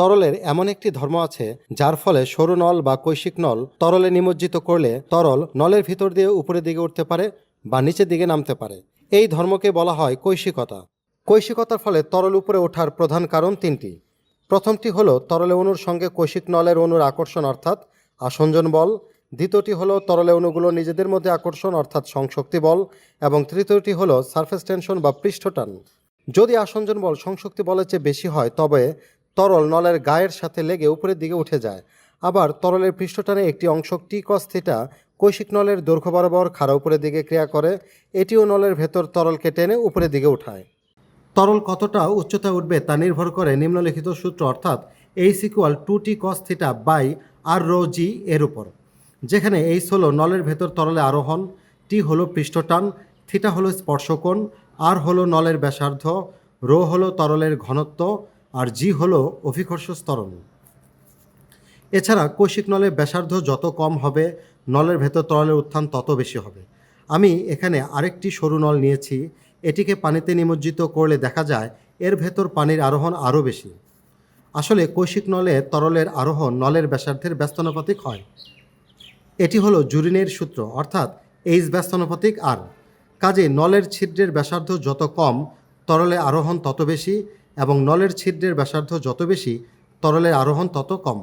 তরলের এমন একটি ধর্ম আছে, যার ফলে সরু নল বা কৈশিক নল তরলে নিমজ্জিত করলে তরল নলের ভিতর দিয়ে উপরের দিকে উঠতে পারে বা নিচের দিকে নামতে পারে। এই ধর্মকে বলা হয় কৈশিকতা। কৈশিকতার ফলে তরল উপরে ওঠার প্রধান কারণ তিনটি। প্রথমটি হলো তরলে অণুর সঙ্গে কৈশিক নলের অণুর আকর্ষণ অর্থাৎ আসঞ্জন বল। দ্বিতীয়টি হলো তরলে অণুগুলো নিজেদের মধ্যে আকর্ষণ অর্থাৎ সংশক্তি বল। এবং তৃতীয়টি হলো সারফেস টেনশন বা পৃষ্ঠটান। যদি আসঞ্জন বল সংশক্তি বলের চেয়ে বেশি হয়, তবে তরল নলের গায়ের সাথে লেগে উপরের দিকে উঠে যায়। আবার তরলের পৃষ্ঠটানে একটি অংশ টি থিটা কৈশিক নলের দৈর্ঘ্য বরাবর খাড়া উপরের দিকে ক্রিয়া করে, এটিও নলের ভেতর তরলকে টেনে উপরের দিকে উঠায়। তরল কতটা উচ্চতায় উঠবে তা নির্ভর করে নিম্নলিখিত সূত্র, অর্থাৎ এই equal to T cos theta by R rho G এর উপর। যেখানে এইচ হলো নলের ভেতর তরলে আরোহণ টি হলো পৃষ্ঠটান থিটা হলো স্পর্শকোণ আর হলো নলের ব্যাসার্ধ রো হলো তরলের ঘনত্ব আর জি হলো অভিকর্ষ স্তরণ এছাড়া কৌশিক নলের ব্যাসার্ধ যত কম হবে, নলের ভেতর তরলের উত্থান তত বেশি হবে। আমি এখানে আরেকটি সরু নল নিয়েছি, এটিকে পানিতে নিমজ্জিত করলে দেখা যায় এর ভেতর পানির আরোহণ আরও বেশি। আসলে কৌশিক নলে তরলের আরোহণ নলের ব্যাসার্ধের ব্যস্তানুপাতিক হয়। এটি হলো জুরিনের সূত্র, অর্থাৎ এইচ ব্যস্তানুপাতিক আর। কাজে নলের ছিদ্রের ব্যাসার্ধ যত কম তরলে আরোহণ তত বেশি এবং নলের ছিদ্রের ব্যাসার্ধ যত বেশি তরলের আরোহণ তত কম।